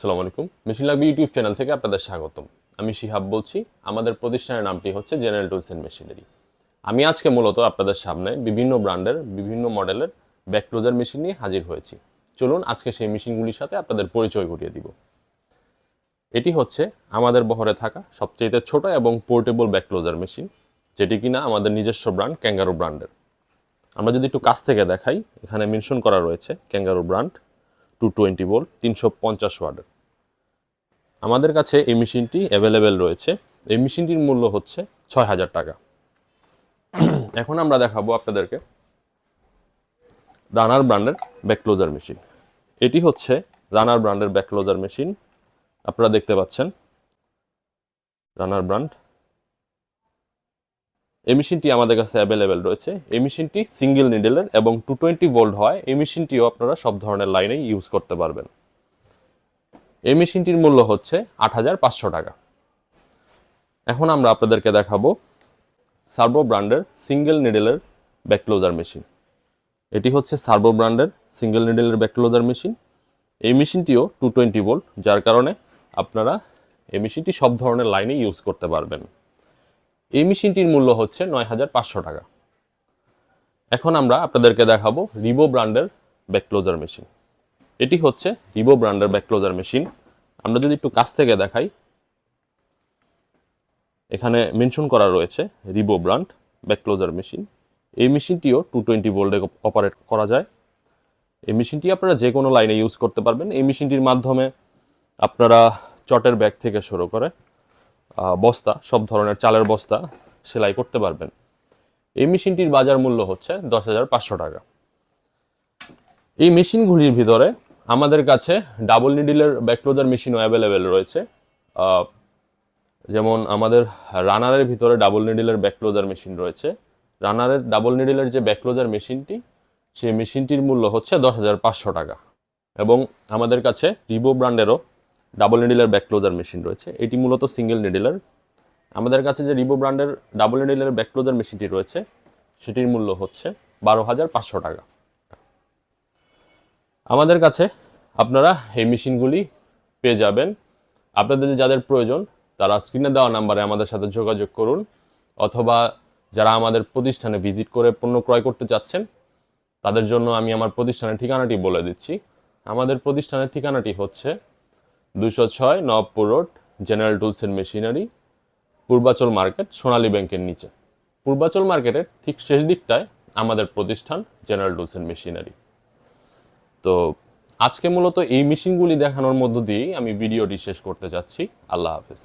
সালাম আলাইকুম। মেশিন লাগবে ইউটিউব চ্যানেল থেকে আপনাদের স্বাগতম। আমি শিহাব বলছি। আমাদের প্রতিষ্ঠানের নামটি হচ্ছে জেনারেল টুলস অ্যান্ড মেশিনারি। আমি আজকে মূলত আপনাদের সামনে বিভিন্ন ব্র্যান্ডের, বিভিন্ন মডেলের ব্যাক ক্লোজার মেশিন নিয়ে হাজির হয়েছি। চলুন আজকে সেই মেশিনগুলির সাথে আপনাদের পরিচয় করিয়ে দিব। এটি হচ্ছে আমাদের বহরে থাকা সবচেয়ে ছোট এবং পোর্টেবল ব্যাক ক্লোজার মেশিন, যেটি কিনা আমাদের নিজস্ব ব্র্যান্ড ক্যাঙ্গারো ব্র্যান্ডের। আমরা যদি একটু কাছ থেকে দেখাই, এখানে মেনশন করা রয়েছে kangaroo brand. Two twenty volt তিনশো পঞ্চাশ ওয়াটের আমাদের কাছে এই মেশিনটি অ্যাভেলেবেল রয়েছে। এই মেশিনটির মূল্য হচ্ছে ছয় হাজার টাকা। এখন আমরা দেখাবো আপনাদেরকে রানার ব্র্যান্ডের ব্যাকক্লোজার মেশিন এটি হচ্ছে রানার ব্র্যান্ডের ব্যাকক্লোজার মেশিন আপনারা দেখতে পাচ্ছেন। রানার ব্র্যান্ড এই মেশিনটি আমাদের কাছে অ্যাভেলেবেল রয়েছে। এই মেশিনটি সিঙ্গেল নিডেলের এবং টু টোয়েন্টি ভোল্ট হয়। এই মেশিনটিও আপনারা সব ধরনের লাইনে ইউজ করতে পারবেন। এই মেশিনটির মূল্য হচ্ছে আট হাজার পাঁচশো টাকা। এখন আমরা আপনাদেরকে দেখাবো সার্বো ব্র্যান্ডের সিঙ্গেল নিডেলের ব্যাকক্লোজার মেশিন এটি হচ্ছে সার্বো ব্র্যান্ডের সিঙ্গেল নিডেলের ব্যাকক্লোজার মেশিন এই মেশিনটিও টু টোয়েন্টি ভোল্ট যার কারণে আপনারা এই মেশিনটি সব ধরনের লাইনে ইউজ করতে পারবেন। এই মেশিনটির মূল্য হচ্ছে নয় হাজার পাঁচশো টাকা। এখন আমরা আপনাদেরকে দেখাবো রিবো ব্র্যান্ডের ব্যাকক্লোজার মেশিন এটি হচ্ছে রিবো ব্র্যান্ডের ব্যাকক্লোজার মেশিন আমরা যদি একটু কাছ থেকে দেখাই, এখানে মেনশন করা রয়েছে রিবো ব্র্যান্ড ব্যাকক্লোজার মেশিন এই মেশিনটিও টু টোয়েন্টি ভোল্টে অপারেট করা যায়। এই মেশিনটি আপনারা যে কোনো লাইনে ইউজ করতে পারবেন। এই মেশিনটির মাধ্যমে আপনারা চটের ব্যাগ থেকে শুরু করে বস্তা, সব ধরনের চালের বস্তা সেলাই করতে পারবেন। এই মেশিনটির বাজার মূল্য হচ্ছে দশ হাজার পাঁচশো টাকা। এই মেশিনগুলির ভিতরে আমাদের কাছে ডাবল নিডিলের ব্যাকক্লোজার মেশিনও অ্যাভেলেবেল রয়েছে। যেমন আমাদের রানারের ভিতরে ডাবল নিডিলের ব্যাকক্লোজার মেশিন রয়েছে। রানারের ডাবল নিডিলের যে ব্যাকক্লোজার মেশিনটি, সেই মেশিনটির মূল্য হচ্ছে দশ হাজার পাঁচশো টাকা। এবং আমাদের কাছে রিবো ব্র্যান্ডেরও ডাবল নিডিলের ব্যাকক্লোজার মেশিন রয়েছে। এটি মূলত সিঙ্গেল নিডিলের আমাদের কাছে যে রিবো ব্র্যান্ডের ডাবল নিডিলের ব্যাকক্লোজার মেশিনটি রয়েছে, সেটির মূল্য হচ্ছে বারো হাজার পাঁচশো টাকা। আমাদের কাছে আপনারা এই মেশিনগুলি পেয়ে যাবেন। আপনাদের যাদের প্রয়োজন, তারা স্ক্রিনে দেওয়া নাম্বারে আমাদের সাথে যোগাযোগ করুন, অথবা যারা আমাদের প্রতিষ্ঠানে ভিজিট করে পণ্য ক্রয় করতে চাচ্ছেন, তাদের জন্য আমি আমার প্রতিষ্ঠানের ঠিকানাটি বলে দিচ্ছি। আমাদের প্রতিষ্ঠানের ঠিকানাটি হচ্ছে দুশো ছয় Nawabpur road general tools and machinery Purbachal market, Sonali ব্যাংকের নিচে। পূর্বাচল মার্কেটের ঠিক শেষ দিকটায় আমাদের প্রতিষ্ঠান জেনারেল টুলস অ্যান্ড মেশিনারি তো আজকে মূলত এই মেশিনগুলি দেখানোর মধ্য দিয়েই আমি ভিডিওটি শেষ করতে যাচ্ছি। আল্লাহ হাফেজ।